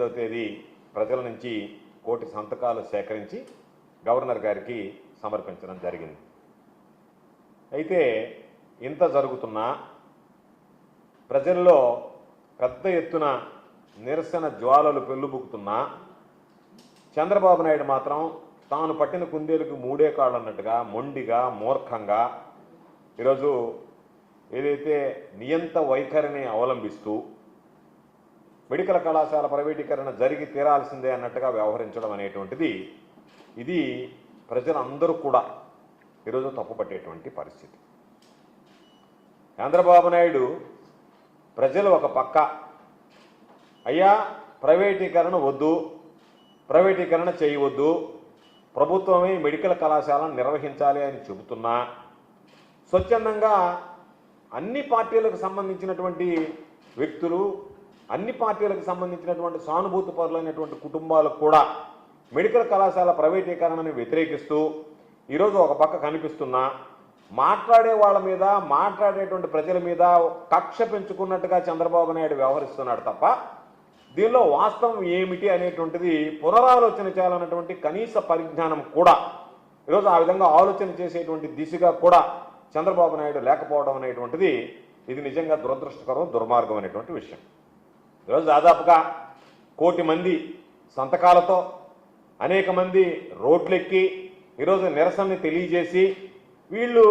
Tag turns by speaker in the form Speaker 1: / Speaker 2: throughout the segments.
Speaker 1: ఎనిమిదవ తేదీ ప్రజల నుంచి కోటి సంతకాలు సేకరించి గవర్నర్ గారికి సమర్పించడం జరిగింది. అయితే ఇంత జరుగుతున్నా ప్రజల్లో పెద్ద ఎత్తున నిరసన జ్వాలలు పెళ్ళుబుకుతున్నా చంద్రబాబు నాయుడు మాత్రం తాను పట్టిన కుందేలకు మూడే కాళ్ళు అన్నట్టుగా మొండిగా మూర్ఖంగా ఈరోజు ఏదైతే నియంత వైఖరిని అవలంబిస్తూ మెడికల్ కళాశాల ప్రైవేటీకరణ జరిగి తీరాల్సిందే అన్నట్టుగా వ్యవహరించడం అనేటువంటిది ఇది ప్రజలందరూ కూడా ఈరోజు తప్పుపట్టేటువంటి పరిస్థితి. చంద్రబాబు నాయుడు ప్రజలు ఒక పక్క అయ్యా ప్రైవేటీకరణ వద్దు ప్రైవేటీకరణ చేయవద్దు ప్రభుత్వమే మెడికల్ కళాశాలను నిర్వహించాలి అని చెబుతున్నా స్వచ్ఛందంగా అన్ని పార్టీలకు సంబంధించినటువంటి వ్యక్తులు అన్ని పార్టీలకు సంబంధించినటువంటి సానుభూతి పరులైనటువంటి కుటుంబాలకు కూడా మెడికల్ కళాశాల ప్రైవేటీకరణను వ్యతిరేకిస్తూ ఈరోజు ఒక పక్క కనిపిస్తున్నా మాట్లాడే వాళ్ళ మీద మాట్లాడేటువంటి ప్రజల మీద కక్ష పెంచుకున్నట్టుగా చంద్రబాబు నాయుడు వ్యవహరిస్తున్నాడు తప్ప దీనిలో వాస్తవం ఏమిటి అనేటువంటిది పునరాలోచన చేయాలన్నటువంటి కనీస పరిజ్ఞానం కూడా ఈరోజు ఆ విధంగా ఆలోచన చేసేటువంటి దిశగా కూడా చంద్రబాబు నాయుడు లేకపోవడం అనేటువంటిది ఇది నిజంగా దురదృష్టకరం దుర్మార్గం అనేటువంటి విషయం. ఈరోజు దాదాపుగా కోటి మంది సంతకాలతో అనేక మంది రోడ్లెక్కి ఈరోజు నిరసనని తెలియజేసి వీళ్ళు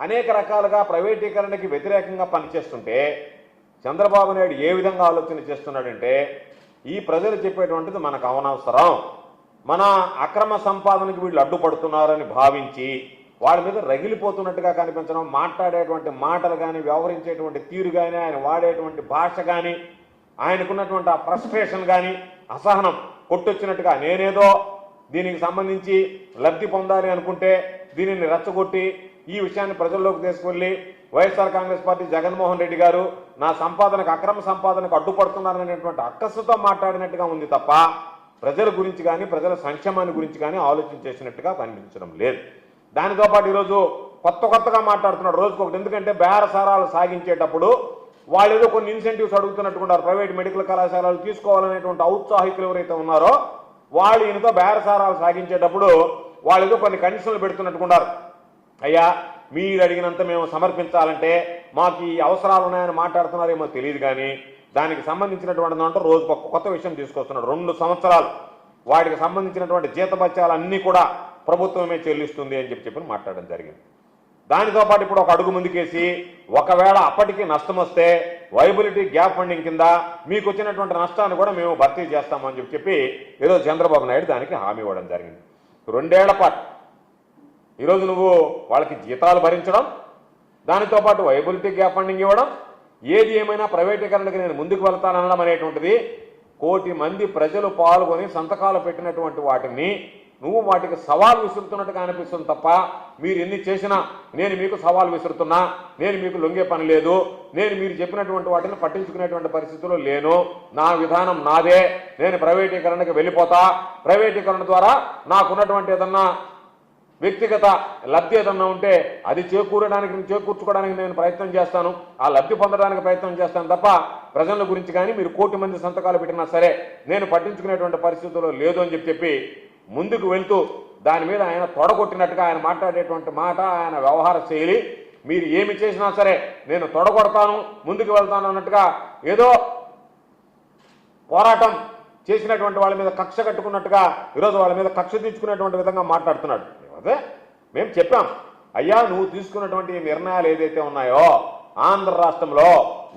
Speaker 1: అనేక రకాలుగా ప్రైవేటీకరణకి వ్యతిరేకంగా పనిచేస్తుంటే చంద్రబాబు నాయుడు ఏ విధంగా ఆలోచన చేస్తున్నాడంటే ఈ ప్రజలు చెప్పేటువంటిది మనకు అవనవసరం. మన అక్రమ సంపాదనకి వీళ్ళు అడ్డుపడుతున్నారని భావించి వాళ్ళ మీద రగిలిపోతున్నట్టుగా కనిపించడం మాట్లాడేటువంటి మాటలు కానీ వ్యవహరించేటువంటి తీరు కానీ ఆయన వాడేటువంటి భాష కానీ ఆయనకున్నటువంటి ఆ ఫ్రస్ట్రేషన్ కానీ అసహనం కొట్టొచ్చినట్టుగా నేనేదో దీనికి సంబంధించి లబ్ధి పొందాలి అనుకుంటే దీనిని రెచ్చగొట్టి ఈ విషయాన్ని ప్రజల్లోకి తీసుకువెళ్ళి వైఎస్ఆర్ కాంగ్రెస్ పార్టీ జగన్మోహన్ రెడ్డి గారు నా సంపాదనకు అక్రమ సంపాదనకు అడ్డుపడుతున్నారనేటువంటి అక్కస్సుతో మాట్లాడినట్టుగా ఉంది తప్ప ప్రజల గురించి కానీ ప్రజల సంక్షేమాన్ని గురించి కానీ ఆలోచన చేసినట్టుగా కనిపించడం లేదు. దానితో పాటు ఈరోజు కొత్త కొత్తగా మాట్లాడుతున్నాడు రోజుకొకటి. ఎందుకంటే బేరసారాలు సాగించేటప్పుడు వాళ్ళు ఏదో కొన్ని ఇన్సెంటివ్స్ అడుగుతున్నట్టుకుంటారు ప్రైవేట్ మెడికల్ కళాశాలలు తీసుకోవాలనేటువంటి ఔత్సాహికులు ఎవరైతే ఉన్నారో వాళ్ళు ఈయనతో బేరసారాలు సాగించేటప్పుడు వాళ్ళు ఏదో కొన్ని కండిషన్లు పెడుతున్నట్టుకున్నారు అయ్యా మీరు అడిగినంత మేము సమర్పించాలంటే మాకు ఈ అవసరాలు ఉన్నాయని మాట్లాడుతున్నారేమో తెలియదు కానీ దానికి సంబంధించినటువంటి దాంట్లో రోజు కొత్త విషయం తీసుకొస్తున్నాడు. రెండు సంవత్సరాలు వాటికి సంబంధించినటువంటి జీతభత్యాలన్నీ కూడా ప్రభుత్వమే చెల్లిస్తుంది అని చెప్పి చెప్పి మాట్లాడడం జరిగింది. దానితో పాటు ఇప్పుడు ఒక అడుగు ముందుకేసి ఒకవేళ అప్పటికి నష్టం వస్తే వైబిలిటీ గ్యాప్ ఫండింగ్ కింద మీకు వచ్చినటువంటి నష్టాన్ని కూడా మేము భర్తీ చేస్తామని చెప్పి చెప్పి ఈరోజు చంద్రబాబు నాయుడు దానికి హామీ ఇవ్వడం జరిగింది. రెండేళ్ళ పాటు ఈరోజు నువ్వు వాళ్ళకి జీతాలు భరించడం దానితో పాటు వైబిలిటీ గ్యాప్ ఫండింగ్ ఇవ్వడం ఏది ఏమైనా ప్రైవేటీకరణకి నేను ముందుకు వెళ్తానడం అనేటువంటిది కోటి మంది ప్రజలు పాల్గొని సంతకాలు పెట్టినటువంటి వాటిని నువ్వు వాటికి సవాల్ విసురుతున్నట్టుగా అనిపిస్తుంది తప్ప మీరు ఎన్ని చేసినా నేను మీకు సవాల్ విసురుతున్నా నేను మీకు లొంగే పని లేదు నేను మీరు చెప్పినటువంటి వాటిని పట్టించుకునేటువంటి పరిస్థితుల్లో లేను. నా విధానం నాదే. నేను ప్రైవేటీకరణకి వెళ్ళిపోతా. ప్రైవేటీకరణ ద్వారా నాకున్నటువంటి ఏదన్నా వ్యక్తిగత లబ్ధి ఏదన్నా ఉంటే అది చేకూరడానికి చేకూర్చుకోవడానికి నేను ప్రయత్నం చేస్తాను. ఆ లబ్ధి పొందడానికి ప్రయత్నం చేస్తాను తప్ప ప్రజల గురించి కానీ మీరు కోటి మంది సంతకాలు పెట్టినా సరే నేను పట్టించుకునేటువంటి పరిస్థితుల్లో లేదు అని చెప్పి చెప్పి ముందుకు వెళ్తూ దాని మీద ఆయన తొడగొట్టినట్టుగా ఆయన మాట్లాడేటువంటి మాట ఆయన వ్యవహార శైలి మీరు ఏమి చేసినా సరే నేను తొడగొడతాను ముందుకు వెళ్తాను అన్నట్టుగా ఏదో పోరాటం చేసినటువంటి వాళ్ళ మీద కక్ష కట్టుకున్నట్టుగా ఈరోజు వాళ్ళ మీద కక్ష తీర్చుకునేటువంటి విధంగా మాట్లాడుతున్నాడు. అదే మేము చెప్పాం అయ్యా నువ్వు తీసుకున్నటువంటి నిర్ణయాలు ఏదైతే ఉన్నాయో ఆంధ్ర రాష్ట్రంలో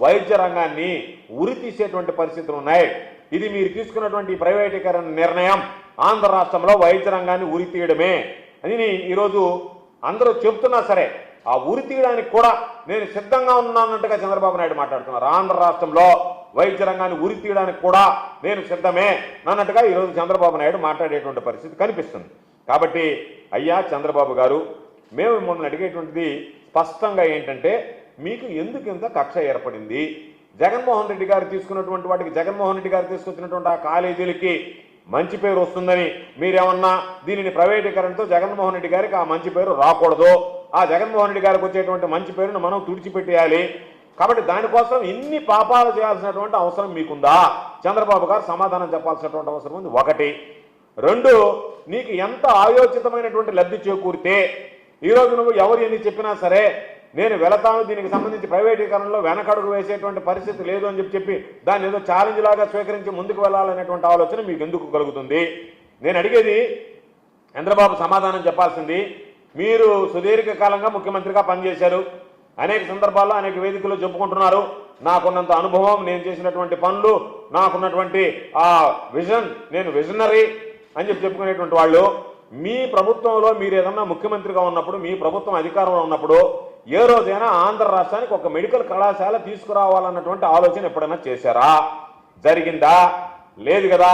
Speaker 1: వైద్య రంగాన్ని ఉరి తీసేటువంటి పరిస్థితులు ఉన్నాయి. ఇది మీరు తీసుకున్నటువంటి ప్రైవేటీకరణ నిర్ణయం. ఆంధ్ర రాష్ట్రంలో వైద్య రంగాన్ని ఉరి తీయడమే అని ఈరోజు అందరూ చెప్తున్నా సరే ఆ ఉరి తీయడానికి కూడా నేను సిద్ధంగా ఉన్నానంటగా చంద్రబాబు నాయుడు మాట్లాడుతున్నారు. ఆంధ్ర రాష్ట్రంలో వైద్య రంగాన్ని ఉరి తీయడానికి కూడా నేను సిద్ధమే అన్నట్టుగా ఈరోజు చంద్రబాబు నాయుడు మాట్లాడేటువంటి పరిస్థితి కనిపిస్తుంది. కాబట్టి అయ్యా చంద్రబాబు గారు మేము మిమ్మల్ని అడిగేటువంటిది స్పష్టంగా ఏంటంటే మీకు ఎందుకు ఇంత కక్ష ఏర్పడింది? జగన్మోహన్ రెడ్డి గారు తీసుకున్నటువంటి వాటికి జగన్మోహన్ రెడ్డి గారు తీసుకొచ్చినటువంటి ఆ కాలేజీలకి మంచి పేరు వస్తుందని మీరేమన్నా దీనిని ప్రైవేటీకరణతో జగన్మోహన్ రెడ్డి గారికి ఆ మంచి పేరు రాకూడదు. ఆ జగన్మోహన్ రెడ్డి గారికి వచ్చేటువంటి మంచి పేరును మనం తుడిచిపెట్టేయాలి. కాబట్టి దానికోసం ఇన్ని పాపాలు చేయాల్సినటువంటి అవసరం మీకుందా? చంద్రబాబు గారు సమాధానం చెప్పాల్సినటువంటి అవసరం ఉంది. ఒకటి. రెండు నీకు ఎంత ఆయోచితమైనటువంటి లబ్ధి చేకూరితే ఈరోజు నువ్వు ఎవరు ఎన్ని చెప్పినా సరే నేను వెళతాను దీనికి సంబంధించి ప్రైవేటీకరణలో వెనకడుగు వేసేటువంటి పరిస్థితి లేదు అని చెప్పి చెప్పి దాన్ని ఏదో ఛాలెంజ్ లాగా స్వీకరించి ముందుకు వెళ్ళాలనేటువంటి ఆలోచన మీకు ఎందుకు కలుగుతుంది? నేను అడిగేది చంద్రబాబు సమాధానం చెప్పాల్సింది మీరు సుదీర్ఘకాలంగా ముఖ్యమంత్రిగా పనిచేశారు అనేక సందర్భాల్లో అనేక వేదికలు చెప్పుకుంటున్నారు నాకున్నంత అనుభవం నేను చేసినటువంటి పనులు నాకున్నటువంటి ఆ విజన్ నేను విజనరీ అని చెప్పి చెప్పుకునేటువంటి వాళ్ళు మీ ప్రభుత్వంలో మీరు ఏదన్నా ముఖ్యమంత్రిగా ఉన్నప్పుడు మీ ప్రభుత్వం అధికారంలో ఉన్నప్పుడు ఏ రోజైనా ఆంధ్ర రాష్ట్రానికి ఒక మెడికల్ కళాశాల తీసుకురావాలన్నటువంటి ఆలోచన ఎప్పుడైనా చేశారా? జరిగిందా? లేదు కదా?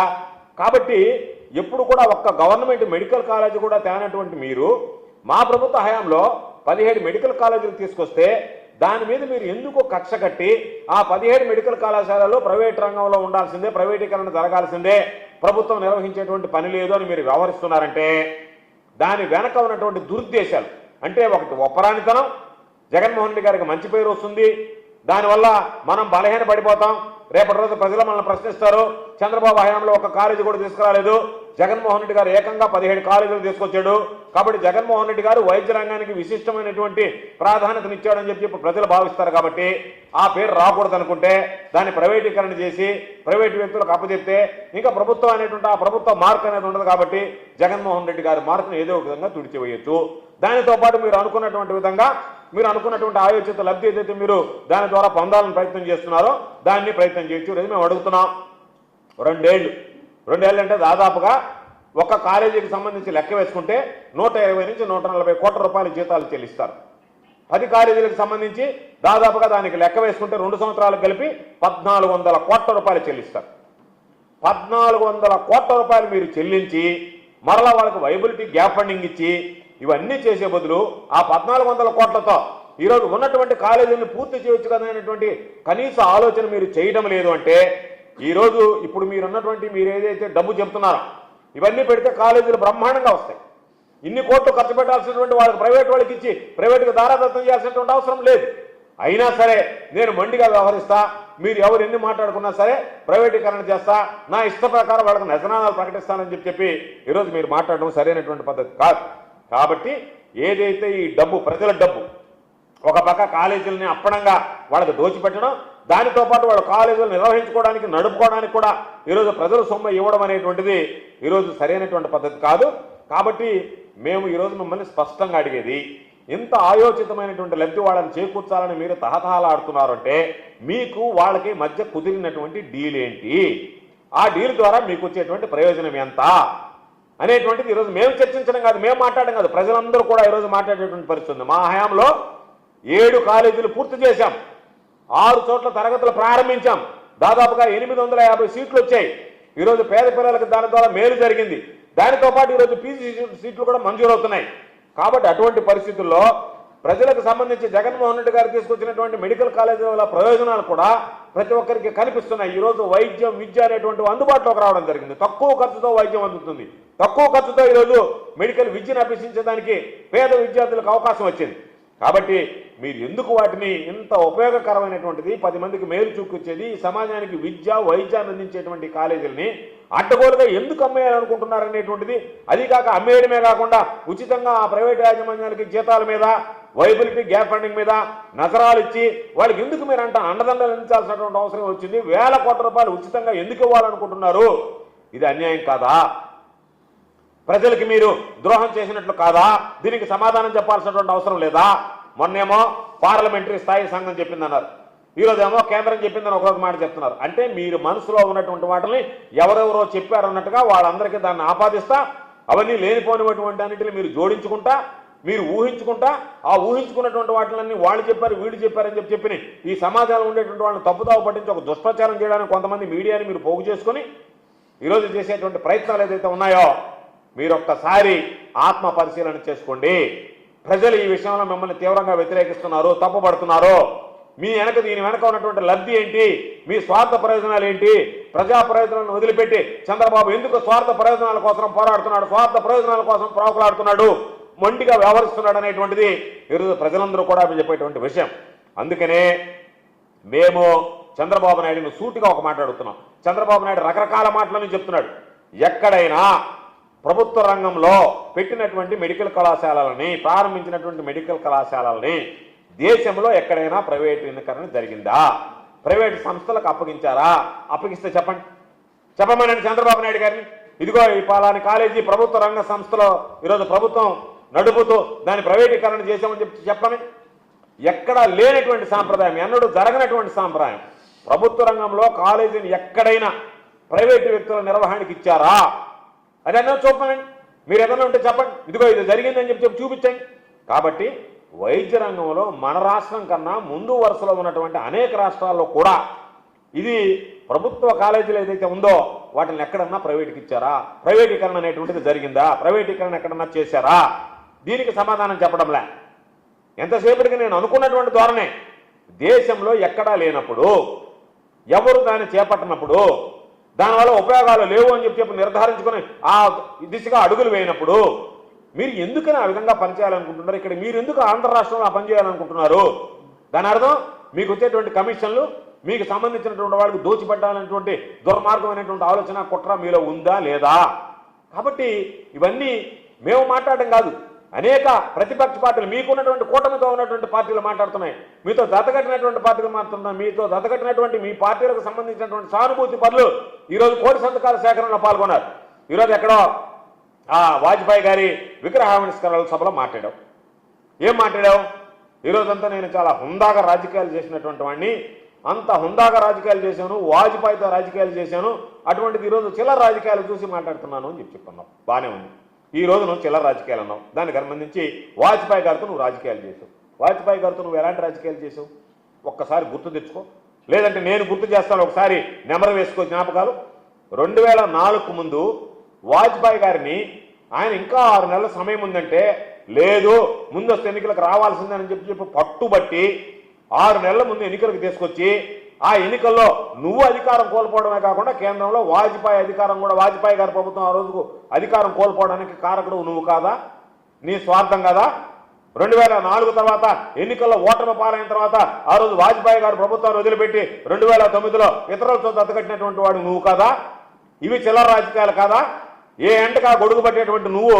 Speaker 1: కాబట్టి ఎప్పుడు కూడా ఒక్క గవర్నమెంట్ మెడికల్ కాలేజ్ కూడా తేనటువంటి మీరు మా ప్రభుత్వ హయాంలో పదిహేడు మెడికల్ కాలేజీలు తీసుకొస్తే దాని మీద మీరు ఎందుకు కక్ష కట్టి ఆ పదిహేడు మెడికల్ కళాశాలలో ప్రైవేట్ రంగంలో ఉండాల్సిందే ప్రైవేటీకరణ జరగాల్సిందే ప్రభుత్వం నిర్వహించేటువంటి పని లేదు అని మీరు వ్యవహరిస్తున్నారంటే దాని వెనక ఉన్నటువంటి దురుద్దేశాలు అంటే ఒకటి ఒప్పరానితనం జగన్మోహన్ రెడ్డి గారికి మంచి పేరు వస్తుంది. దానివల్ల మనం బలహీన పడిపోతాం రేపటి రోజు ప్రజలు మనల్ని ప్రశ్నిస్తారు. చంద్రబాబు హయాంలో ఒక కాలేజీ కూడా తీసుకురాలేదు. జగన్మోహన్ రెడ్డి గారు ఏకంగా పదిహేడు కాలేజీలు తీసుకొచ్చాడు. కాబట్టి జగన్మోహన్ రెడ్డి గారు వైద్య రంగానికి విశిష్టమైనటువంటి ప్రాధాన్యతనిచ్చాడని చెప్పి ప్రజలు భావిస్తారు కాబట్టి ఆ పేరు రాకూడదు అనుకుంటే దాన్ని ప్రైవేటీకరణ చేసి ప్రైవేటు వ్యక్తులకు అప్పచెప్తే ఇంకా ప్రభుత్వం అనేటువంటి ఆ ప్రభుత్వ మార్క్ అనేది ఉండదు కాబట్టి జగన్మోహన్ రెడ్డి గారి మార్కును ఏదో ఒక విధంగా తుడిచివేయచ్చు. దానితో పాటు మీరు అనుకున్నటువంటి విధంగా మీరు అనుకున్నటువంటి ఆయోచిత లబ్ధి ఏదైతే మీరు దాని ద్వారా పొందాలని ప్రయత్నం చేస్తున్నారో దాన్ని ప్రయత్నం చేయొచ్చు. మేము అడుగుతున్నాం రెండేళ్ళు. రెండేళ్ళు అంటే దాదాపుగా ఒక కాలేజీకి సంబంధించి లెక్క వేసుకుంటే నూట ఇరవై నుంచి నూట నలభై కోట్ల రూపాయల జీతాలు చెల్లిస్తారు. పది కాలేజీలకు సంబంధించి దాదాపుగా దానికి లెక్క వేసుకుంటే రెండు సంవత్సరాలు కలిపి పద్నాలుగు వందల కోట్ల రూపాయలు చెల్లిస్తారు. పద్నాలుగు వందల కోట్ల రూపాయలు మీరు చెల్లించి మరలా వాళ్ళకి వైబిలిటీ గ్యాప్ ఫండింగ్ ఇచ్చి ఇవన్నీ చేసే బదులు ఆ పద్నాలుగు వందల కోట్లతో ఈరోజు ఉన్నటువంటి కాలేజీలను పూర్తి చేయొచ్చు కదా అనేటువంటి కనీస ఆలోచన మీరు చేయడం లేదు అంటే ఈరోజు ఇప్పుడు మీరున్నటువంటి మీరు ఏదైతే డబ్బు చెప్తున్నారో ఇవన్నీ పెడితే కాలేజీలు బ్రహ్మాండంగా వస్తాయి. ఇన్ని కోట్లు ఖర్చు పెట్టాల్సినటువంటి వాళ్ళకి ప్రైవేట్ వాళ్ళకి ఇచ్చి ప్రైవేట్కి దారాదత్తం చేయాల్సినటువంటి అవసరం లేదు. అయినా సరే నేను మండిగా వ్యవహరిస్తా మీరు ఎవరు ఎన్ని మాట్లాడుకున్నా సరే ప్రైవేటీకరణ చేస్తా నా ఇష్ట ప్రకారం వాళ్ళకి నజనాలు ప్రకటిస్తానని చెప్పి చెప్పి ఈరోజు మీరు మాట్లాడడం సరైనటువంటి పద్ధతి కాదు. కాబట్టి ఏదైతే ఈ డబ్బు ప్రజల డబ్బు ఒక పక్క కాలేజీలని అప్పణంగా వాళ్ళకి దోచిపెట్టడం దానితో పాటు వాళ్ళ కాలేజీలు నిర్వహించుకోవడానికి నడుపుకోవడానికి కూడా ఈరోజు ప్రజలు సొమ్ము ఇవ్వడం అనేటువంటిది ఈరోజు సరైనటువంటి పద్ధతి కాదు. కాబట్టి మేము ఈరోజు మిమ్మల్ని స్పష్టంగా అడిగేది ఇంత ఆయోచితమైనటువంటి లబ్ధి వాళ్ళని చేకూర్చాలని మీరు తహతహలాడుతున్నారంటే మీకు వాళ్ళకి మధ్య కుదిరినటువంటి డీల్ ఏంటి? ఆ డీల్ ద్వారా మీకు వచ్చేటువంటి ప్రయోజనం ఎంత? అనేటువంటిది ఈరోజు మేము చర్చించడం కాదు మేము మాట్లాడడం కాదు. ప్రజలందరూ కూడా ఈరోజు మాట్లాడేటువంటి పరిస్థితి ఉంది. మా హయాంలో ఏడు కాలేజీలు పూర్తి చేశాం. ఆరు చోట్ల తరగతులు ప్రారంభించాం. దాదాపుగా ఎనిమిది వందల యాభై సీట్లు వచ్చాయి. ఈరోజు పేద పిల్లలకు దాని ద్వారా మేలు జరిగింది. దానితో పాటు ఈరోజు పీజీ సీట్లు కూడా మంజూరవుతున్నాయి. కాబట్టి అటువంటి పరిస్థితుల్లో ప్రజలకు సంబంధించి జగన్మోహన్ రెడ్డి గారు తీసుకొచ్చినటువంటి మెడికల్ కాలేజీల ప్రయోజనాలు కూడా ప్రతి ఒక్కరికి కనిపిస్తున్నాయి. ఈరోజు వైద్యం విద్య అనేటువంటి అందుబాటులోకి రావడం జరిగింది. తక్కువ ఖర్చుతో వైద్యం అందుతుంది. తక్కువ ఖర్చుతో ఈరోజు మెడికల్ విద్యను అభ్యసించడానికి పేద విద్యార్థులకు అవకాశం వచ్చింది. కాబట్టి మీరు ఎందుకు వాటిని ఇంత ఉపయోగకరమైనటువంటిది? పది మందికి మేలు చూపించేది సమాజానికి విద్య వైద్యాన్ని అందించేటువంటి కాలేజీలని అడ్డగోలుగా ఎందుకు అమ్మేయాలనుకుంటున్నారనేటువంటిది. అది కాక అమ్మేయడమే కాకుండా ఉచితంగా ఆ ప్రైవేట్ యాజమాన్యాలకి జీతాల మీద వైబిలిటీ గ్యాప్ ఫండింగ్ మీద నజరాలు ఇచ్చి వాళ్ళకి ఎందుకు మీరు అంట అండదండలు అందించాల్సినటువంటి అవసరం వచ్చింది? వేల కోట్ల రూపాయలు ఉచితంగా ఎందుకు ఇవ్వాలనుకుంటున్నారు? ఇది అన్యాయం కాదా? ప్రజలకి మీరు ద్రోహం చేసినట్లు కాదా? దీనికి సమాధానం చెప్పాల్సినటువంటి అవసరం లేదా? మొన్నేమో పార్లమెంటరీ స్థాయి సంఘం చెప్పిందన్నారు. ఈరోజేమో కేంద్రం చెప్పిందని ఒకరొక మాట చెప్తున్నారు. అంటే మీరు మనసులో ఉన్నటువంటి వాటిని ఎవరెవరో చెప్పారన్నట్టుగా వాళ్ళందరికీ దాన్ని ఆపాదిస్తా అవన్నీ లేనిపోయినటువంటి అన్నింటిని మీరు జోడించుకుంటా మీరు ఊహించుకుంటా ఆ ఊహించుకున్నటువంటి వాటిలన్నీ వాళ్ళు చెప్పారు వీళ్ళు చెప్పారని చెప్పి చెప్పి ఈ సమాజంలో ఉండేటువంటి వాళ్ళని తప్పుదావ పట్టించి ఒక దుష్ప్రచారం చేయడానికి కొంతమంది మీడియాని మీరు పోగు చేసుకొని ఈరోజు చేసేటువంటి ప్రయత్నాలు ఏదైతే ఉన్నాయో మీరొక్కసారి ఆత్మ పరిశీలన చేసుకోండి. ప్రజలు ఈ విషయంలో మిమ్మల్ని తీవ్రంగా వ్యతిరేకిస్తున్నారు తప్పుపడుతున్నారు. మీ వెనక దీని వెనక ఉన్నటువంటి లబ్ధి ఏంటి? మీ స్వార్థ ప్రయోజనాలు ఏంటి? ప్రజా ప్రయోజనాలను వదిలిపెట్టి చంద్రబాబు ఎందుకు స్వార్థ ప్రయోజనాల కోసం పోరాడుతున్నాడు స్వార్థ ప్రయోజనాల కోసం ప్రోకులాడుతున్నాడు మొండిగా వ్యవహరిస్తున్నాడు అనేటువంటిది ఈరోజు ప్రజలందరూ కూడా చెప్పేటువంటి విషయం. అందుకనే మేము చంద్రబాబు నాయుడుని సూటిగా ఒక మాట్లాడుతున్నాం చంద్రబాబు నాయుడు రకరకాల మాటలను చెప్తున్నాడు. ఎక్కడైనా ప్రభుత్వ రంగంలో పెట్టినటువంటి మెడికల్ కళాశాలలని ప్రారంభించినటువంటి మెడికల్ కళాశాలలని దేశంలో ఎక్కడైనా ప్రైవేటీకరణ జరిగిందా? ప్రైవేట్ సంస్థలకు అప్పగించారా? అప్పగిస్తే చెప్పండి. చెప్పమనండి చంద్రబాబు నాయుడు గారిని. ఇదిగో ఈ పలాని కాలేజీ ప్రభుత్వ రంగ సంస్థలో ఈరోజు ప్రభుత్వం నడుపుతూ దాని ప్రైవేటీకరణ చేశామని చెప్పి చెప్పని ఎక్కడా లేనటువంటి సాంప్రదాయం ఎన్నడూ జరగనటువంటి సాంప్రదాయం. ప్రభుత్వ రంగంలో కాలేజీని ఎక్కడైనా ప్రైవేటు వ్యక్తుల నిర్వహణకి ఇచ్చారా? అది అన్నా చూపండి మీరు ఏదైనా ఉంటే చెప్పండి. ఇదిగో ఇది జరిగిందని చెప్పి చెప్పి చూపించండి. కాబట్టి వైద్య రంగంలో మన రాష్ట్రం కన్నా ముందు వరుసలో ఉన్నటువంటి అనేక రాష్ట్రాల్లో కూడా ఇది ప్రభుత్వ కాలేజీలు ఏదైతే ఉందో వాటిని ఎక్కడన్నా ప్రైవేట్కి ఇచ్చారా ప్రైవేటీకరణ అనేటువంటిది జరిగిందా? ప్రైవేటీకరణ ఎక్కడన్నా చేశారా? దీనికి సమాధానం చెప్పడంలే. ఎంతసేపటికి నేను అనుకున్నటువంటి ధోరణే దేశంలో ఎక్కడా లేనప్పుడు ఎవరు దాన్ని చేపట్టినప్పుడు దానివల్ల ఉపయోగాలు లేవు అని చెప్పి చెప్పి నిర్ధారించుకొని ఆ దిశగా అడుగులు వేయినప్పుడు మీరు ఎందుకని ఆ విధంగా పనిచేయాలనుకుంటున్నారు ఇక్కడ మీరు ఎందుకు ఆంధ్ర రాష్ట్రంలో పనిచేయాలనుకుంటున్నారు దాని అర్థం మీకు వచ్చేటువంటి కమిషన్లు మీకు సంబంధించినటువంటి వాళ్ళకి దోచిపెట్టాలనేటువంటి దుర్మార్గమైనటువంటి ఆలోచన కుట్ర మీలో ఉందా లేదా? కాబట్టి ఇవన్నీ మేము మాట్లాడడం కాదు. అనేక ప్రతిపక్ష పార్టీలు మీకున్నటువంటి కూటమితో ఉన్నటువంటి పార్టీలు మాట్లాడుతున్నాయి. మీతో దతకట్టినటువంటి పార్టీలు మాట్లాడుతున్నాయి. మీతో దతకట్టినటువంటి మీ పార్టీలకు సంబంధించినటువంటి సానుభూతి పనులు ఈరోజు కోటి సంతకాల సేకరణలో పాల్గొన్నారు. ఈరోజు ఎక్కడో ఆ వాజ్పేయి గారి విగ్రహావిష్కరణ సభలో మాట్లాడావు ఏం మాట్లాడావు ఈరోజంతా నేను చాలా హుందాగా రాజకీయాలు చేసినటువంటి వాడిని అంత హుందాగా రాజకీయాలు చేశాను వాజ్పేయితో రాజకీయాలు చేశాను. అటువంటిది ఈరోజు చిల్లర రాజకీయాలు చూసి మాట్లాడుతున్నాను అని చెప్పి చెప్పుకున్నావు బాగానే ఉంది. ఈ రోజు నువ్వు చిల్లర రాజకీయాలు అన్నావు. దానికి సంబంధించి వాజ్పేయి గారితో నువ్వు రాజకీయాలు చేసావు. వాజ్పేయి గారితో నువ్వు ఎలాంటి రాజకీయాలు చేసావు? ఒక్కసారి గుర్తు తెచ్చుకో. లేదంటే నేను గుర్తు చేస్తాను ఒకసారి నెమరు వేసుకో జ్ఞాపకాలు. రెండు వేల నాలుగు ముందు వాజ్పేయి గారిని ఆయన ఇంకా ఆరు నెలల సమయం ఉందంటే లేదు ముందస్తు ఎన్నికలకు రావాల్సిందని చెప్పి చెప్పి పట్టుబట్టి ఆరు నెలల ముందు ఎన్నికలకు తీసుకొచ్చి ఆ ఎన్నికల్లో నువ్వు అధికారం కోల్పోవడమే కాకుండా కేంద్రంలో వాజ్పేయి అధికారం కూడా వాజ్పేయి గారి ప్రభుత్వం ఆ రోజుకు అధికారం కోల్పోవడానికి కారకుడు నువ్వు కాదా? నీ స్వార్థం కదా? రెండు వేల నాలుగు తర్వాత ఎన్నికల్లో ఓటమి పాలైన తర్వాత ఆ రోజు వాజ్పేయి గారు ప్రభుత్వాన్ని వదిలిపెట్టి రెండు వేల తొమ్మిదిలో ఇతరులతో దత్తకట్టినటువంటి వాడు నువ్వు కాదా? ఇవి చిల్లర రాజకీయాలు కాదా? ఏ ఎండగా గొడుగు పట్టేటువంటి నువ్వు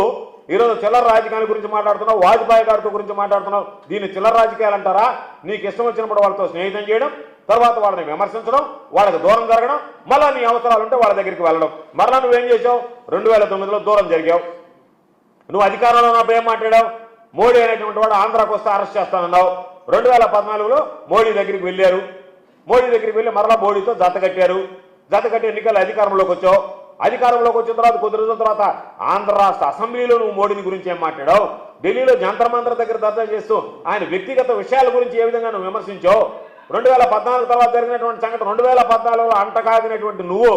Speaker 1: ఈరోజు చిల్లర రాజకీయాల గురించి మాట్లాడుతున్నావు వాజ్పేయి గారితో గురించి మాట్లాడుతున్నావు దీన్ని చిల్లర రాజకీయాలు అంటారా నీకు ఇష్టం వచ్చినప్పుడు వాళ్ళతో స్నేహితం చేయడం తర్వాత వాళ్ళని విమర్శించడం వాళ్ళకి దూరం జరగడం మళ్ళా నీ అవసరాలు ఉంటే వాళ్ళ దగ్గరికి వెళ్ళడం. మరలా నువ్వేం చేసావు రెండు వేల తొమ్మిదిలో దూరం జరిగావు. నువ్వు అధికారంలో ఉన్నప్పుడు ఏం మాట్లాడావు? మోడీ అనేటువంటి వాడు ఆంధ్రాకు వస్తే అరెస్ట్ చేస్తానన్నావు. రెండు వేల పద్నాలుగులో మోడీ దగ్గరికి వెళ్ళారు. మోడీ దగ్గరికి వెళ్ళి మరలా మోడీతో జత కట్టారు. జత కట్టి ఎన్నికల అధికారంలోకి వచ్చావు. అధికారంలోకి వచ్చిన తర్వాత కొద్ది రోజుల తర్వాత ఆంధ్ర రాష్ట్ర అసెంబ్లీలో నువ్వు మోడీని గురించి ఏం మాట్లాడావు? ఢిల్లీలో జంతర్ మంతర్ దగ్గర దర్శనం చేస్తూ ఆయన వ్యక్తిగత విషయాల గురించి ఏ విధంగా నువ్వు విమర్శించావు? రెండు వేల పద్నాలుగు తర్వాత జరిగినటువంటి సంఘటన రెండు వేల పద్నాలుగులో అంటకాగినటువంటి నువ్వు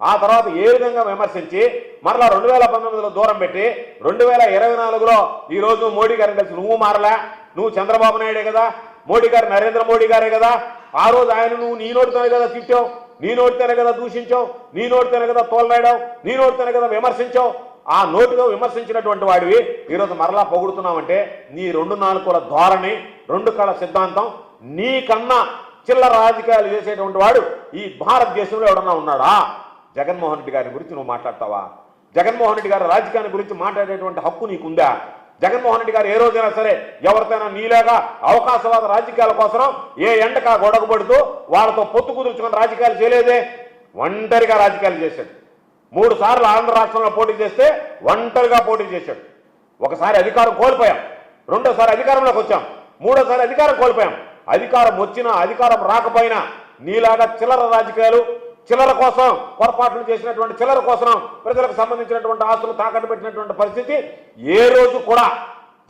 Speaker 1: ఆ తర్వాత ఏ విధంగా విమర్శించి మరలా రెండు వేల పంతొమ్మిదిలో దూరం పెట్టి రెండు వేల ఇరవై నాలుగులో ఈ రోజు మోడీ గారిని కలిసి నువ్వు మారలే? నువ్వు చంద్రబాబు నాయుడే కదా? మోడీ గారు నరేంద్ర మోడీ గారే కదా? ఆ రోజు ఆయన నువ్వు నీ నోటితోనే కదా తిట్టావు? నీ నోటితేనే కదా దూషించావు నీ నోటితేనే కదా తోలనాడావు నీ నోటితేనే కదా విమర్శించావు. ఆ నోటితో విమర్శించినటువంటి వాడివి. ఈరోజు మరలా పొగుడుతున్నావంటే నీ రెండు నాలుగుల ధోరణి రెండు కళ సిద్ధాంతం నీకన్నా చిల్లర రాజకీయాలు చేసేటువంటి వాడు ఈ భారతదేశంలో ఎవడన్నా ఉన్నాడా? జగన్మోహన్ రెడ్డి గారి గురించి నువ్వు మాట్లాడతావా? జగన్మోహన్ రెడ్డి గారి రాజకీయాన్ని గురించి మాట్లాడేటువంటి హక్కు నీకుందా? జగన్మోహన్ రెడ్డి గారు ఏ రోజైనా సరే ఎవరికైనా నీలాగా అవకాశవాద రాజకీయాల కోసం ఏ ఎండకా గొడవపడుతూ వాళ్ళతో పొత్తు కుదుర్చుకుని రాజకీయాలు చేయలేదే. ఒంటరిగా రాజకీయాలు చేశాడు. మూడు సార్లు ఆంధ్ర రాష్ట్రంలో పోటీ చేస్తే ఒంటరిగా పోటీ చేశాడు. ఒకసారి అధికారం కోల్పోయాం. రెండోసారి అధికారంలోకి వచ్చాం. మూడోసారి అధికారం కోల్పోయాం. అధికారం వచ్చినా అధికారం రాకపోయినా నీలాగా చిల్లర రాజకీయాలు చిల్లర కోసం పొరపాట్లు చేసినటువంటి చిల్లర కోసం ప్రజలకు సంబంధించినటువంటి ఆస్తులు తాకట్టు పెట్టినటువంటి పరిస్థితి ఏ రోజు కూడా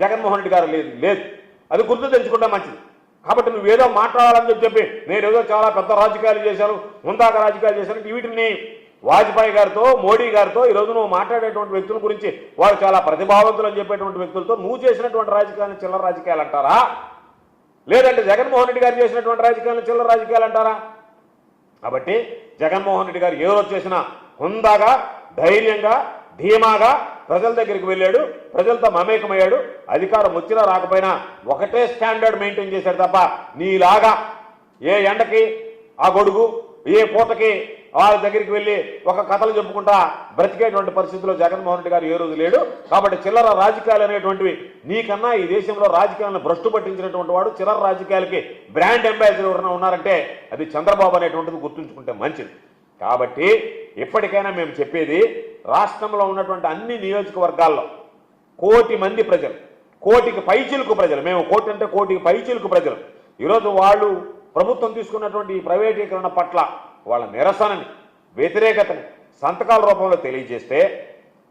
Speaker 1: జగన్మోహన్ రెడ్డి గారు లేదు లేదు. అది గుర్తు తెచ్చుకుంటే మంచిది. కాబట్టి నువ్వేదో మాట్లాడాలని చెప్పి చెప్పి నేను ఏదో చాలా పెద్ద రాజకీయాలు చేశాను ముందాక రాజకీయాలు చేశాను వీటిని వాజ్పేయి గారితో మోడీ గారితో ఈరోజు నువ్వు మాట్లాడేటువంటి వ్యక్తుల గురించి వారు చాలా ప్రతిభావంతులు అని చెప్పేటువంటి వ్యక్తులతో నువ్వు చేసినటువంటి రాజకీయాలను చిల్లర రాజకీయాలు అంటారా? లేదంటే జగన్మోహన్ రెడ్డి గారు చేసినటువంటి రాజకీయాలను చిల్లర రాజకీయాలు అంటారా? కాబట్టి జగన్మోహన్ రెడ్డి గారు ఏ రోజు చేసినా హుందాగా ధైర్యంగా ధీమాగా ప్రజల దగ్గరికి వెళ్ళాడు ప్రజలతో మమేకమయ్యాడు అధికారం వచ్చినా రాకపోయినా ఒకటే స్టాండర్డ్ మెయింటైన్ చేశాడు తప్ప నీలాగా ఏ ఎండకి ఆ గొడుగు ఏ పూతకి వాళ్ళ దగ్గరికి వెళ్ళి ఒక కథలు చెప్పుకుంటా బ్రతికేటువంటి పరిస్థితిలో జగన్మోహన్ రెడ్డి గారు ఏ రోజు లేడు. కాబట్టి చిల్లర రాజకీయాలు అనేటువంటివి నీకన్నా ఈ దేశంలో రాజకీయాలను భ్రష్టు పట్టించినటువంటి వాడు చిల్లర రాజకీయాలకి బ్రాండ్ అంబాసిడర్ ఎవరైనా ఉన్నారంటే అది చంద్రబాబు అనేటువంటిది గుర్తుంచుకుంటే మంచిది. కాబట్టి ఇప్పటికైనా మేము చెప్పేది రాష్ట్రంలో ఉన్నటువంటి అన్ని నియోజకవర్గాల్లో కోటి మంది ప్రజలు కోటికి పైచిలుకు ప్రజలు మేము కోటి అంటే కోటికి పైచిలుకు ప్రజలు. ఈరోజు వాళ్ళు ప్రభుత్వం తీసుకున్నటువంటి ఈ ప్రైవేటీకరణ పట్ల వాళ్ళ నిరసనని వ్యతిరేకతని సంతకాల రూపంలో తెలియజేస్తే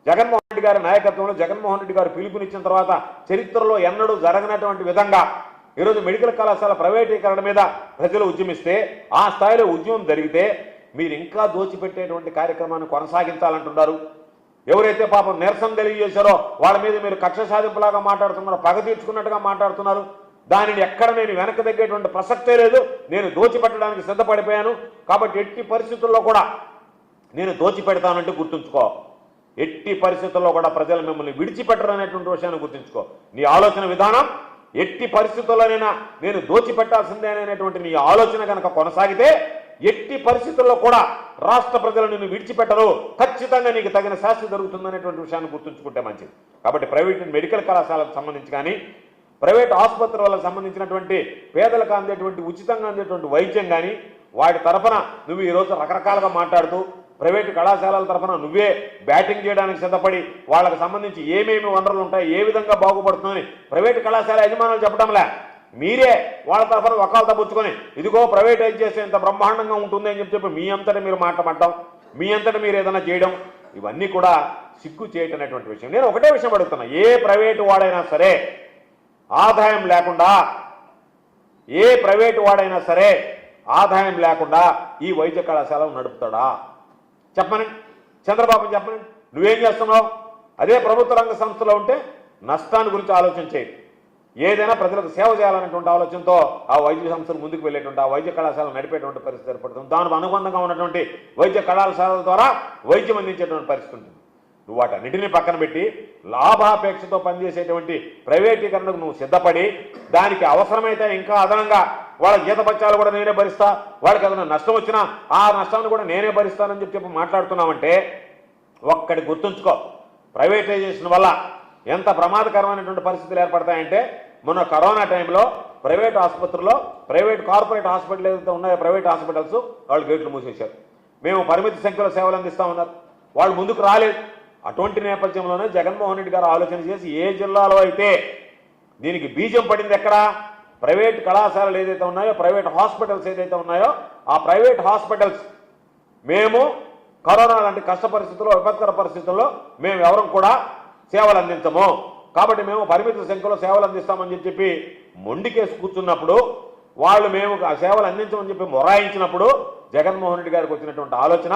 Speaker 1: జగన్మోహన్ రెడ్డి గారి నాయకత్వంలో జగన్మోహన్ రెడ్డి గారు పిలుపునిచ్చిన తర్వాత చరిత్రలో ఎన్నడూ జరగనటువంటి విధంగా ఈరోజు మెడికల్ కళాశాల ప్రైవేటీకరణ మీద ప్రజలు ఉద్యమిస్తే ఆ స్థాయిలో ఉద్యమం జరిగితే మీరు ఇంకా దోచిపెట్టేటువంటి కార్యక్రమాన్ని కొనసాగించాలంటున్నారు. ఎవరైతే పాపం నిరసన తెలియజేశారో వాళ్ళ మీద మీరు కక్ష సాధింపులాగా మాట్లాడుతున్నారు పగ తీర్చుకున్నట్టుగా మాట్లాడుతున్నారు దానిని ఎక్కడ నేను వెనక తగ్గేటువంటి ప్రసక్తే లేదు. నేను దోచిపెట్టడానికి సిద్ధపడిపోయాను. కాబట్టి ఎట్టి పరిస్థితుల్లో కూడా నేను దోచిపెడతానంటే గుర్తుంచుకో. ఎట్టి పరిస్థితుల్లో కూడా ప్రజలు మిమ్మల్ని విడిచిపెట్టరు అనేటువంటి విషయాన్ని గుర్తుంచుకో. నీ ఆలోచన విధానం ఎట్టి పరిస్థితుల్లోనైనా నేను దోచిపెట్టాల్సిందే అనేటువంటి నీ ఆలోచన కనుక కొనసాగితే ఎట్టి పరిస్థితుల్లో కూడా రాష్ట్ర ప్రజలు నిన్ను విడిచిపెట్టరు. ఖచ్చితంగా నీకు తగిన శాస్తి జరుగుతుందనేటువంటి విషయాన్ని గుర్తుంచుకుంటే మంచిది. కాబట్టి ప్రైవేట్ మెడికల్ కళాశాలకు సంబంధించి కానీ ప్రైవేట్ ఆసుపత్రులకు సంబంధించినటువంటి పేదలకు అందేటువంటి ఉచితంగా అందేటువంటి వైద్యం కానీ వాటి తరఫున నువ్వు ఈరోజు రకరకాలుగా మాట్లాడుతూ ప్రైవేటు కళాశాలల తరఫున నువ్వే బ్యాటింగ్ చేయడానికి సిద్ధపడి వాళ్ళకి సంబంధించి ఏమేమి వనరులు ఉంటాయి ఏ విధంగా బాగుపడుతుందని ప్రైవేటు కళాశాల యజమానులు చెప్పడంలే మీరే వాళ్ళ తరఫున వకాలత పుచ్చుకొని ఇదిగో ప్రైవేటైజ్ చేస్తే ఇంత బ్రహ్మాండంగా ఉంటుంది అని చెప్పి మీ అంతటా మీరు మాట్లాడటం మీ అంతటా మీరు ఏదైనా చేయడం ఇవన్నీ కూడా సిగ్గు చేయటనేటువంటి విషయం. నేను ఒకటే విషయం అడుగుతున్నా ఏ ప్రైవేటు వాడైనా సరే ఆదాయం లేకుండా ఏ ప్రైవేటు వాడైనా సరే ఆదాయం లేకుండా ఈ వైద్య కళాశాలను నడుపుతాడా? చెప్పమని చంద్రబాబు చెప్పమని నువ్వేం చేస్తున్నావు? అదే ప్రభుత్వ రంగ సంస్థలో ఉంటే నష్టాన్ని గురించి ఆలోచన చేయి. ఏదైనా ప్రజలకు సేవ చేయాలనేటువంటి ఆలోచనతో ఆ వైద్య సంస్థలు ముందుకు వెళ్ళేటువంటి ఆ వైద్య కళాశాల నడిపేటువంటి పరిస్థితి ఏర్పడుతుంది. దానికి అనుబంధంగా ఉన్నటువంటి వైద్య కళాశాలల ద్వారా వైద్యం అందించేటువంటి పరిస్థితి ఉంటుంది. నువ్వు వాటన్నిటిని పక్కన పెట్టి లాభాపేక్షతో పనిచేసేటువంటి ప్రైవేటీకరణకు నువ్వు సిద్ధపడి దానికి అవసరమైతే ఇంకా అదనంగా వాళ్ళ జీతపత్యాలు కూడా నేనే భరిస్తా వాళ్ళకి ఏదైనా నష్టం వచ్చినా ఆ నష్టాన్ని కూడా నేనే భరిస్తానని చెప్పి చెప్పి మాట్లాడుతున్నామంటే ఒక్కటి గుర్తుంచుకో. ప్రైవేటైజేషన్ వల్ల ఎంత ప్రమాదకరమైనటువంటి పరిస్థితులు ఏర్పడతాయంటే మొన్న కరోనా టైంలో ప్రైవేట్ ఆసుపత్రుల్లో ప్రైవేట్ కార్పొరేట్ హాస్పిటల్ ఏదైతే ఉన్నాయో ప్రైవేట్ హాస్పిటల్స్ వాళ్ళు గేట్లు మూసేశారు. మేము పరిమిత సంఖ్యలో సేవలు అందిస్తామన్నారు వాళ్ళు ముందుకు రాలేదు. అటువంటి నేపథ్యంలోనే జగన్మోహన్ రెడ్డి గారు ఆలోచన చేసి ఏ జిల్లాలో అయితే దీనికి బీజం పడింది ఎక్కడ? ప్రైవేట్ కళాశాలలు ఏదైతే ఉన్నాయో ప్రైవేట్ హాస్పిటల్స్ ఏదైతే ఉన్నాయో ఆ ప్రైవేట్ హాస్పిటల్స్ మేము కరోనా లాంటి కష్ట పరిస్థితుల్లో విపత్కర పరిస్థితుల్లో మేము ఎవరం కూడా సేవలు అందించము. కాబట్టి మేము పరిమిత సంఖ్యలో సేవలు అందిస్తామని చెప్పి మొండికేసి కూర్చున్నప్పుడు వాళ్ళు మేము ఆ సేవలు అందించమని చెప్పి మొరాయించినప్పుడు జగన్మోహన్ రెడ్డి గారికి వచ్చినటువంటి ఆలోచన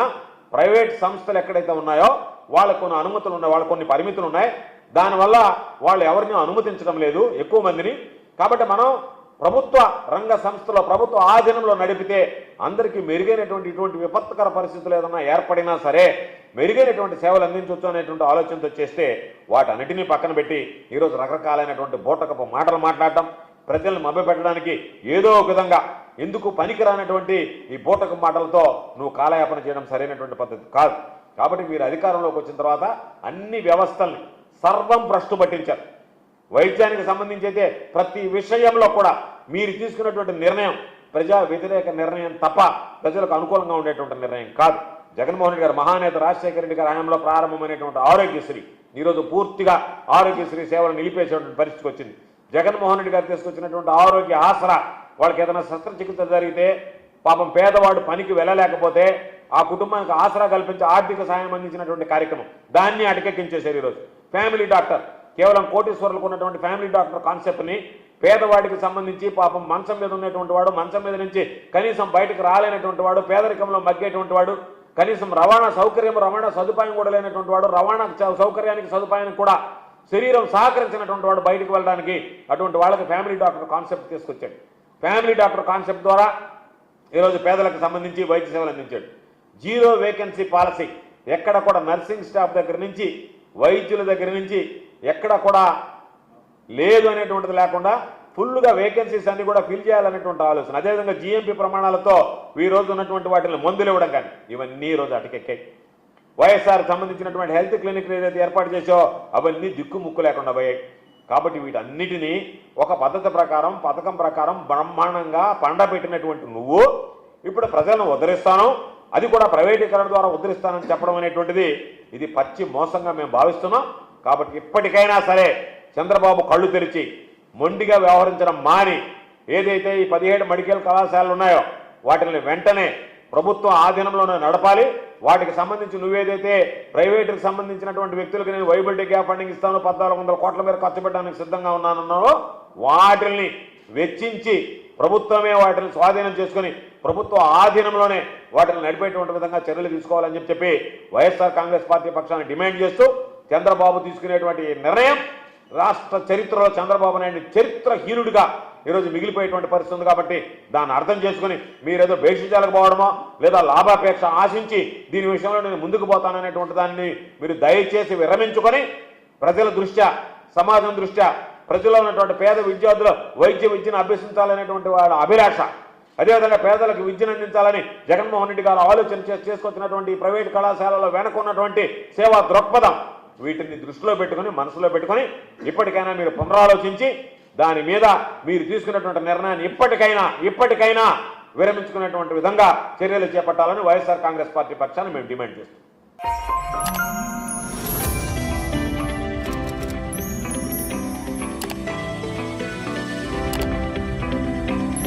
Speaker 1: ప్రైవేట్ సంస్థలు ఎక్కడైతే ఉన్నాయో వాళ్ళకు కొన్ని అనుమతులు ఉన్నాయి వాళ్ళకు కొన్ని పరిమితులు ఉన్నాయి. దానివల్ల వాళ్ళు ఎవరిని అనుమతించడం లేదు ఎక్కువ మందిని. కాబట్టి మనం ప్రభుత్వ రంగ సంస్థలో ప్రభుత్వ ఆధీనంలో నడిపితే అందరికీ మెరుగైనటువంటి ఇటువంటి విపత్కర పరిస్థితులు ఏదైనా ఏర్పడినా సరే మెరుగైనటువంటి సేవలు అందించవచ్చు అనేటువంటి ఆలోచనతో చేస్తే వాటన్నిటినీ పక్కన పెట్టి ఈరోజు రకరకాలైనటువంటి బోటకపు మాటలు మాట్లాడటం ప్రజల్ని మభ్యపెట్టడానికి ఏదో ఒక విధంగా ఎందుకు పనికిరానటువంటి ఈ బోటకపు మాటలతో నువ్వు కాలయాపన చేయడం సరైనటువంటి పద్ధతి కాదు. కాబట్టి మీరు అధికారంలోకి వచ్చిన తర్వాత అన్ని వ్యవస్థల్ని సర్వం భ్రష్టు పట్టించారు. వైద్యానికి సంబంధించి అయితే ప్రతి విషయంలో కూడా మీరు తీసుకున్నటువంటి నిర్ణయం ప్రజా వ్యతిరేక నిర్ణయం తప్ప ప్రజలకు అనుకూలంగా ఉండేటువంటి నిర్ణయం కాదు. జగన్మోహన్ రెడ్డి గారు మహానేత రాజశేఖర రెడ్డి గారి హయాంలో ప్రారంభమైనటువంటి ఆరోగ్యశ్రీ ఈరోజు పూర్తిగా ఆరోగ్యశ్రీ సేవలు నిలిపేసేటువంటి పరిస్థితికి వచ్చింది. జగన్మోహన్ రెడ్డి గారు తీసుకొచ్చినటువంటి ఆరోగ్య ఆసరా వాళ్ళకి ఏదైనా శస్త్రచికిత్స జరిగితే పాపం పేదవాడు పనికి వెళ్ళలేకపోతే ఆ కుటుంబానికి ఆసరా కల్పించి ఆర్థిక సాయం అందించినటువంటి కార్యక్రమం దాన్ని అటకెక్కించేశారు ఈరోజు. ఫ్యామిలీ డాక్టర్ కేవలం కోటీశ్వరులకు ఉన్నటువంటి ఫ్యామిలీ డాక్టర్ కాన్సెప్ట్ని పేదవాడికి సంబంధించి పాపం మంచం మీద ఉన్నటువంటి వాడు మంచం మీద నుంచి కనీసం బయటకు రాలేనటువంటి వాడు పేదరికంలో మగ్గేటువంటి వాడు కనీసం రవాణా సౌకర్యం రవాణా సదుపాయం కూడా లేనటువంటి వాడు రవాణా సౌకర్యానికి సదుపాయానికి కూడా శరీరం సహకరించినటువంటి వాడు బయటకు వెళ్ళడానికి అటువంటి వాళ్ళకి ఫ్యామిలీ డాక్టర్ కాన్సెప్ట్ తీసుకొచ్చాడు. ఫ్యామిలీ డాక్టర్ కాన్సెప్ట్ ద్వారా ఈరోజు పేదలకు సంబంధించి వైద్య సేవలు అందించాడు. Zero vacancy policy. ఎక్కడ కూడా నర్సింగ్ స్టాఫ్ దగ్గర నుంచి వైద్యుల దగ్గర నుంచి ఎక్కడ కూడా లేదు అనేటువంటిది లేకుండా ఫుల్గా వేకెన్సీస్ అన్ని కూడా ఫిల్ చేయాలనేటువంటి ఆలోచన. అదేవిధంగా జీఎంపీ ప్రమాణాలతో ఈ రోజు ఉన్నటువంటి వాటిని మందులు ఇవ్వడం కానీ ఇవన్నీ ఈ రోజు అటకెక్కాయి. వైఎస్ఆర్ సంబంధించినటువంటి హెల్త్ క్లినిక్ ఏదైతే ఏర్పాటు చేసో అవన్నీ దిక్కుముక్కు లేకుండా పోయాయి. కాబట్టి వీటన్నిటినీ ఒక పద్ధతి ప్రకారం పథకం ప్రకారం బ్రహ్మాండంగా పండబెట్టినటువంటి నువ్వు ఇప్పుడు ప్రజలను ఉదరిస్తాను అది కూడా ప్రైవేటీకరణ ద్వారా ఉద్ధరిస్తానని చెప్పడం అనేటువంటిది ఇది పచ్చి మోసంగా మేము భావిస్తున్నాం. కాబట్టి ఇప్పటికైనా సరే చంద్రబాబు కళ్ళు తెరిచి మొండిగా వ్యవహరించడం మాని ఏదైతే ఈ పదిహేడు మెడికల్ కళాశాలలు ఉన్నాయో వాటిని వెంటనే ప్రభుత్వం ఆధీనంలోనే నడపాలి. వాటికి సంబంధించి నువ్వేదైతే ప్రైవేటుకి సంబంధించినటువంటి వ్యక్తులకు నేను వైబిలిటీ గ్యాప్ ఫండింగ్ ఇస్తాను పద్నాలుగు వందల కోట్ల మేర ఖర్చు పెట్టడానికి సిద్ధంగా ఉన్నానన్నావో వాటిల్ని వెచ్చించి ప్రభుత్వమే వాటిని స్వాధీనం చేసుకుని ప్రభుత్వ ఆధీనంలోనే వాటిని నడిపేటువంటి విధంగా చర్యలు తీసుకోవాలని చెప్పి చెప్పి వైఎస్ఆర్ కాంగ్రెస్ పార్టీ పక్షాన్ని డిమాండ్ చేస్తూ చంద్రబాబు తీసుకునేటువంటి నిర్ణయం రాష్ట్ర చరిత్రలో చంద్రబాబు నాయుడు చరిత్రహీనుడిగా ఈరోజు మిగిలిపోయేటువంటి పరిస్థితి ఉంది కాబట్టి దాన్ని అర్థం చేసుకుని మీరేదో భేషించాలకు పోవడమో లేదా లాభాపేక్ష ఆశించి దీని విషయంలో నేను ముందుకు పోతాననేటువంటి దాన్ని మీరు దయచేసి విరమించుకొని ప్రజల దృష్ట్యా సమాజం దృష్ట్యా ప్రజల్లో ఉన్నటువంటి పేద విద్యార్థులు వైద్య విద్యను అభ్యసించాలనేటువంటి వాళ్ళ అభిలాష. అదేవిధంగా పేదలకు విద్యను అందించాలని జగన్మోహన్ రెడ్డి గారు ఆలోచన చేసుకొచ్చినటువంటి ప్రైవేట్ కళాశాలలో వెనుకున్నటువంటి సేవా దృక్పథం వీటిని దృష్టిలో పెట్టుకొని మనసులో పెట్టుకొని ఇప్పటికైనా మీరు పునరాలోచించి దాని మీద మీరు తీసుకున్నటువంటి నిర్ణయాన్ని ఇప్పటికైనా ఇప్పటికైనా విరమించుకునేటువంటి విధంగా చర్యలు చేపట్టాలని వైఎస్ఆర్ కాంగ్రెస్ పార్టీ పక్షాన్ని మేము డిమాండ్ చేస్తాం